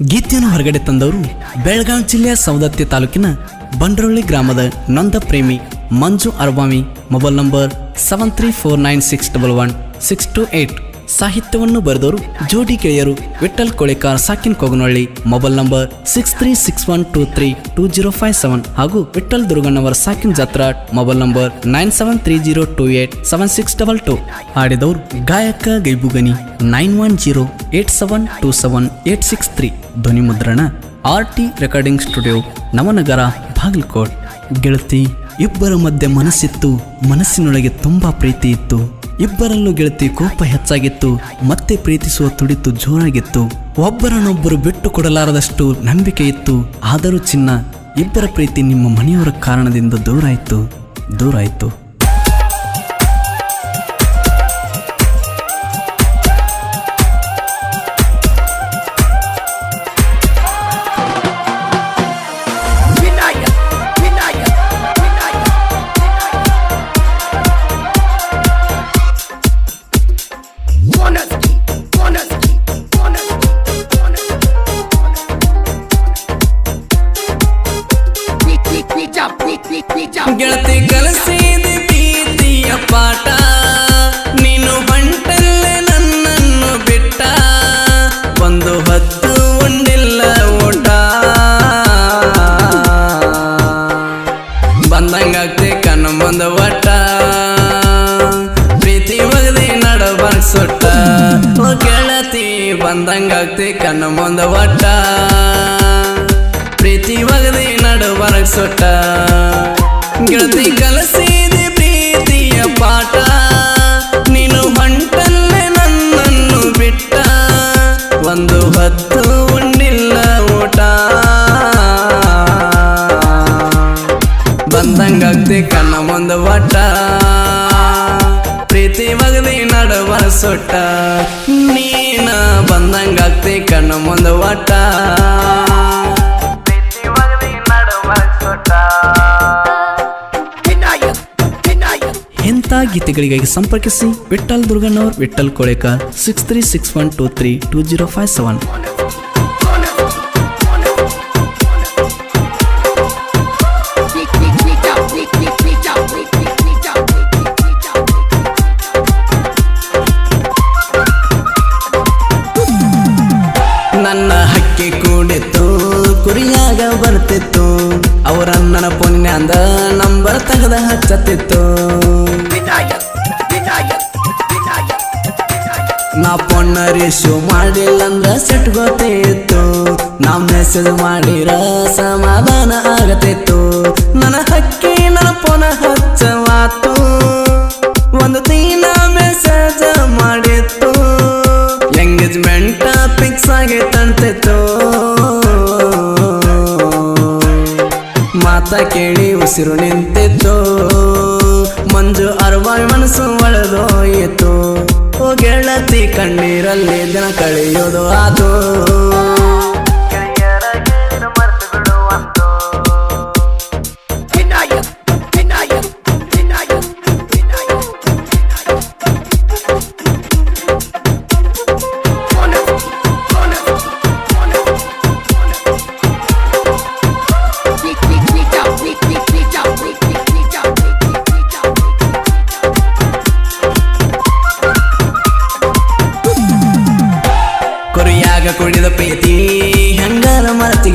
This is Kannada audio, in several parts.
ಗೀತೆಯನ್ನು ಹೊರಗಡೆ ತಂದವರು ಬೆಳಗಾವಿ ಜಿಲ್ಲೆಯ ಸವದತ್ತಿ ತಾಲೂಕಿನ ಬಂಡ್ರೊಳ್ಳಿ ಗ್ರಾಮದ ನೊಂದ ಪ್ರೇಮಿ Manju ಅರ್ವಾಮಿ mobile number seven three four nine six double one six two eight ಸಾಹಿತ್ಯವನ್ನು ಬರೆದವರು ಜೋಡಿ ಗೆಳೆಯರು Vithal Kolekar ಸಾಕಿನ್ Koganahalli. Mobile number six three six one two three two zero five seven ಹಾಗೂ ವಿಠಲ್ ದುರ್ಗಣ್ಣವರ ಸಾಕಿನ್ ಜಾತ್ರಾ mobile number nine seven three zero two eight seven six double two ಹಾಡಿದವರು ಗಾಯಕ ಗೈಬುಗನಿ nine one zero eight seven two seven eight six three ಧ್ವನಿ ಮುದ್ರಣ R T recording studio Navanagar, Bagalkot. ಗೆಳತಿ, ಇಬ್ಬರ ಮಧ್ಯೆ ಮನಸ್ಸಿತ್ತು, ಮನಸ್ಸಿನೊಳಗೆ ತುಂಬಾ ಪ್ರೀತಿ ಇತ್ತು. ಇಬ್ಬರಲ್ಲೂ ಗೆಳತಿ ಕೋಪ ಹೆಚ್ಚಾಗಿತ್ತು, ಮತ್ತೆ ಪ್ರೀತಿಸುವ ತುಡಿತು ಜೋರಾಗಿತ್ತು. ಒಬ್ಬರನ್ನೊಬ್ಬರು ಬಿಟ್ಟು ಕೊಡಲಾರದಷ್ಟು ನಂಬಿಕೆ ಇತ್ತು. ಆದರೂ ಚಿನ್ನ, ಇಬ್ಬರ ಪ್ರೀತಿ ನಿಮ್ಮ ಮನೆಯವರ ಕಾರಣದಿಂದ ದೂರಾಯಿತು ದೂರಾಯಿತು. ಸುಟ್ಟ. ಗೆಳತಿ, ಬಂದಂಗಾಗ್ತಿ ಕಣ್ಣು ಮುಂದ ಒಟ್ಟ. ಪ್ರೀತಿ ಒಗದಿ ನಡುಬರಗ್ ಸುಟ್ಟ. ಗೆಳತಿ ಪಾಠ. ನೀನು ನನ್ನನ್ನು ಬಿಟ್ಟ. ಒಂದು ಹೊತ್ತು ನೀನ ಬಂದಂಗಾಗ್ತಿ ಕಣ್ಣ ಮುಂದೆ ಒಟ್ಟ. ಇಂಥ ಗೀತೆಗಳಿಗಾಗಿ ಸಂಪರ್ಕಿಸಿ Vittal Durgannavar Vittal Kolekar six three six one two three two zero five seven ಬರ್ತಿತ್ತು ಪುಣ್ಯ ಅಂದ ನಂಬರ್ ತೆಗೆದ ಹಚ್ಚತ್ತಿತ್ತು. ನಾ ಪೊಣ್ಣ ರಿಶು ಮಾಡಿಲ್ಲ ಅಂದ್ರ ಸೆಟ್ ಗೊತ್ತಿತ್ತು. ನಾ ಮೆಸೇಜ್ ಮಾಡಿರ ಸಮಾಧಾನ ಆಗತ್ತಿತ್ತು ನನ್ನ ಹಕ್ಕಿ ನನ್ನ ಪೊನ ಹಚ್ಚವಾತು ಒಂದು ದಿನ ಮೆಸೇಜ್ ಮಾಡಿತ್ತು. ಎಂಗೇಜ್ಮೆಂಟ್ ಫಿಕ್ಸ್ ಆಗಿ ತಂತಿತ್ತು ಕೇಳಿ ಉಸಿರು ನಿಂತಿತ್ತು. ಮಂಜು ಅರವಾಯಿ ಮನಸ್ಸು ಒಳದೋಯಿತು ಗೆಳತಿ ಕಣ್ಣೀರಲ್ಲಿ ದಿನ ಕಳೆಯೋದು ಆತು.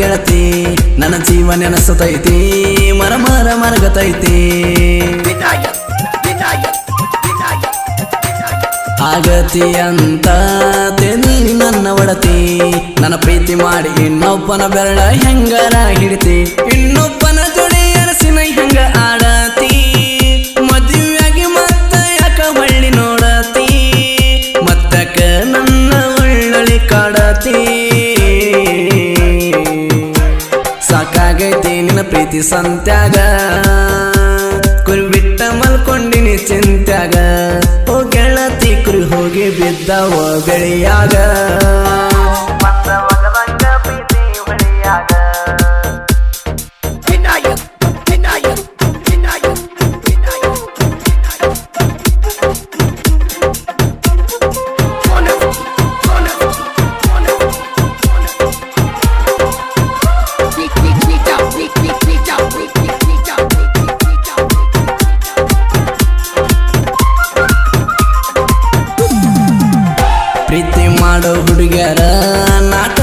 ಗೆಳತಿ, ನನ್ನ ಜೀವ ನೆನಸತೈತಿ, ಮರ ಮರ ಮರಗತೈತಿ. ಆಗತಿ ಅಂತ ನೀ ನನ್ನ ಒಡತಿ, ನನ್ನ ಪ್ರೀತಿ ಮಾಡಿ ಇನ್ನೊಬ್ಬನ ಬೆರಳ ಹೆಂಗರ ಹಿಡಿತಿ. ಸಂತ್ಯಾಗ. ಕುರಿ ಬಿಟ್ಟ ಮಲ್ಕೊಂಡಿನಿ ಚಿಂತ್ಯಾಗ. ಓ ಗೆಳತಿ ಕುರಿ ಹೋಗಿ ಬಿದ್ದವ ಬೆಳಿಯಾಗ.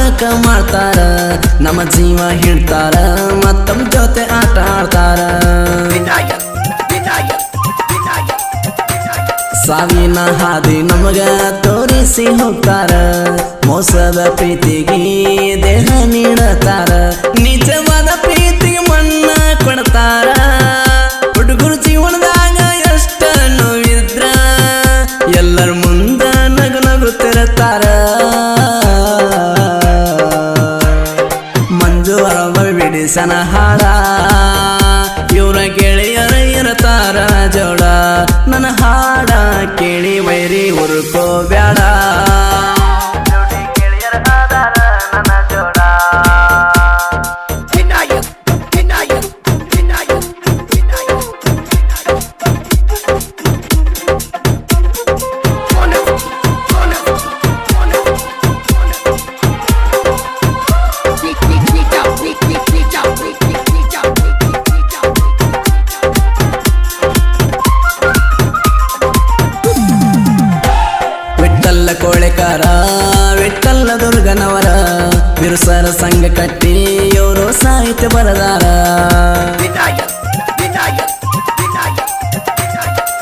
ಸಾಕ ಮಾಡ್ತಾರ, ನಮ್ಮ ಜೀವ ಹಿಡ್ತಾರ ಮತ್ತಮ್ಮ ಜೊತೆ ಆಟ ಆಡ್ತಾರ. ಸಾವಿನ ಹಾದಿ ನಮಗ ತೋರಿಸಿ ಹೋಗ್ತಾರ, ಮೋಸದ ಪ್ರೀತಿಗೆ ದೇಹ ನೀಡತಾರ, ನಿಜವಾದ ಪ್ರೀತಿಗೆ ಮಣ್ಣ ಕೊಡ್ತಾರ ನಗುತ್ತಿರುತ್ತಾರ ಮಂಜು ಬಿಡಿಸನ ಹಾಡ ಇವರ ಗೆಳೆಯರ ಇರತಾರ ಜೋಡ ನನ್ನ ಹಾಡ ಕೇಳಿ ವೈರಿ ಉರುಕೋ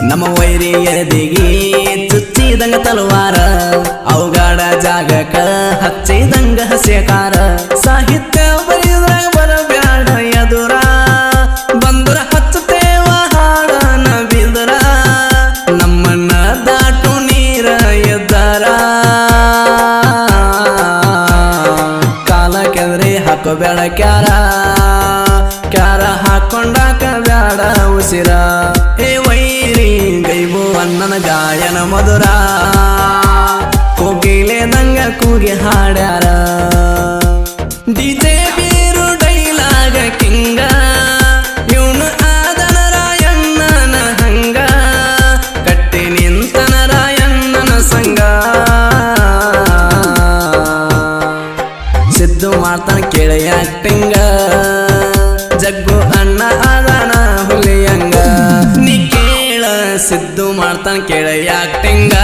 ನಮ್ಮ ವೈರಿ ಎದಿಗಿ ಚುಚ್ಚಿದಂಗ ತಲವಾರ ಅವಗಾಡ ಜಾಗಕ ಹಚ್ಚಿದಂಗ ಹಸ್ಯಕಾರ ಸಾಹಿತ್ಯ ಕೋಗಿಲೆದಂಗ ಕೂಗಿ ಹಾಡ್ಯಾರ? DJ ಬೀರು ಡೈಲಾಗ king? ಇವನು ಆದನ ರಾಯಣ್ಣನ ಹಂಗ? ಕಟ್ಟಿ ನಿಂತನ ರಾಯಣ್ಣನ ಸಂಗ? ಸಿದ್ದು ಮಾಡ್ತಾನ ಕೇಳಿ ಜಗ್ಗು ಅಣ್ಣ ಆದಾನ ಹುಲಿಯಂಗ? ನೀ ಕೇಳ ಸಿದ್ದು ಮಾಡ್ತಾನ ಕೇಳಿ ಆಕ್ಟಿಂಗ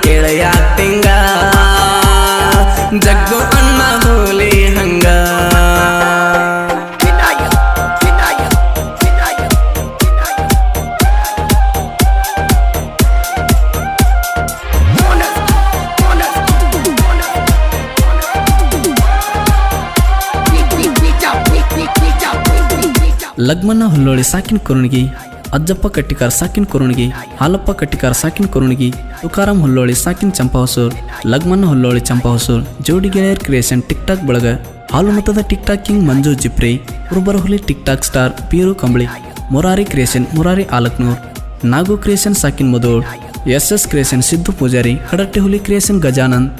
ಕೇಳಯ್ಯ ತಿಂಗ? ಜಗದ್ಗುಮ್ಮ ಹೊಲಿ ಹಂಗಾ? ನಿನ್ನಯ್ಯ ನಿನ್ನಯ್ಯ ನಿನ್ನಯ್ಯ ನಿನ್ನಯ್ಯ ವೋನ ಅಜ್ಜಪ್ಪ ಕಟ್ಟಿಕಾರ ಸಾಕಿನ್ ಕೊರುಣಿಗಿ ಹಾಲಪ್ಪ ಕಟ್ಟಿಕಾರ ಸಾಕಿನ್ ಕೊರುಣಿಗಿ ತುಕಾರಾಮ್ ಹುಲ್ಲೋಳಿ ಸಾಕಿನ್ ಚಂಪಾ ಹೊಸೂರ್ ಲಗ್ಮನ್ನ ಹುಲ್ಲೋಳಿ ಚಂಪಾ ಹೊಸೂರ್ ಜೋಡಿ ಗೆಳೆಯರ್ ಕ್ರಿಯೇಷನ್ ಟಿಕ್ ಟಾಕ್ ಬಳಗ, ಹಾಲು ಮತದ ಟಿಕ್ ಟಾಕ್ ಕಿಂಗ್ ಮಂಜು ಜಿಪ್ರಿ ಹುಲಿ TikTok star Peeru Kambali, Murari creation Murari Alaknur, Nagu creation ಸಾಕಿನ್ Mudhol S S creation Siddu Pujari, Hadatti Huli creation Gajanand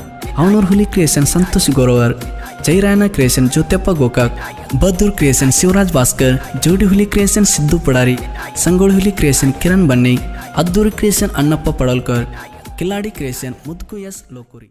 Avanur Huli creation Santosh Goravar ಜೈರಾಯನ creation Jyotyappa Gokak Baddur creation Shivaraj Bhaskar ಜೋಡಿ ಹುಲಿ ಕ್ರಿಯೇಷನ್ ಸಿದ್ದು ಪಡಾರಿ ಸಂಗೋಳಿ ಹುಲಿ ಕ್ರಿಯೇಷನ್ ಕಿರಣ್ ಬನ್ನಿ ಅದ್ದೂರಿ creation Annappa Padalkar Kiladi creation ಮುದ್ಕು S ಲೋಕುರಿ.